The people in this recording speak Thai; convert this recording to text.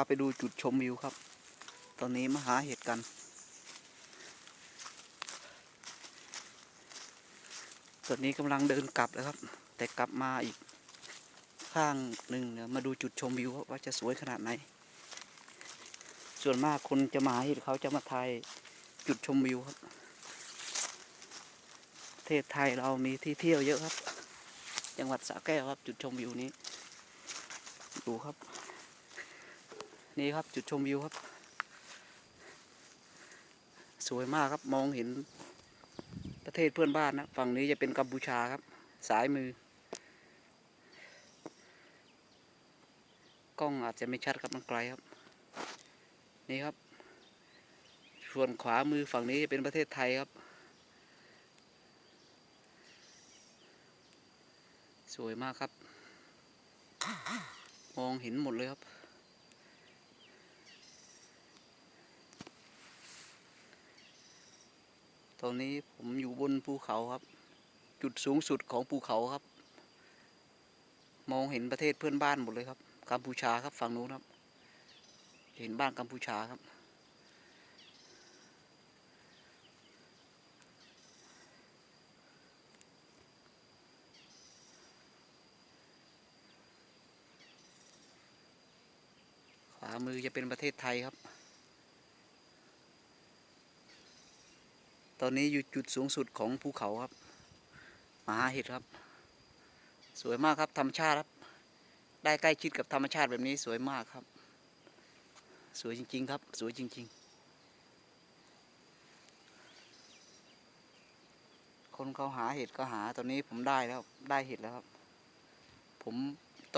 าไปดูจุดชมวิวครับ ตอนนี้มาหาเห็ดกัน ตอนนี้กำลังเดินกลับแล้วครับ แต่กลับมาอีกข้างหนึ่งเดี๋ยวมาดูจุดชมวิวว่าจะสวยขนาดไหน ส่วนมากคนจะมาหาเห็ดเขาจะมาถ่ายจุดชมวิวครับ ประเทศไทยเรามีที่เที่ยวเยอะครับ จังหวัดสระแก้วครับจุดชมวิวนี้ ดูครับ นี่ครับจุดชมวิวครับ สวยมากครับมองเห็นประเทศเพื่อนบ้านนะฝั่งนี้จะเป็นกัมพูชาครับ สายมือ กล้องอาจจะไม่ชัดครับมันไกลครับ นี่ครับ ส่วนขวามือฝั่งนี้จะเป็นประเทศไทยครับ สวยมากครับ มองเห็นหมดเลยครับ ตอนนี้ผมอยู่บนภูเขาครับ จุดสูงสุดของภูเขาครับ มองเห็นประเทศเพื่อนบ้านหมดเลยครับกัมพูชาครับฝั่งนู้นครับ เห็นบ้านกัมพูชาครับ ขวามือจะเป็นประเทศไทยครับ ตอนนี้อยู่จุดสูงสุดของภูเขาครับมหาเห็ดครับ สวยมากครับธรรมชาติครับ ได้ใกล้ชิดกับธรรมชาติแบบนี้สวยมากครับ สวยจริง ๆ ครับ สวยจริง ๆ คนเขาหาเห็ดก็หาตอนนี้ผมได้แล้วได้เห็ดแล้วครับ ผม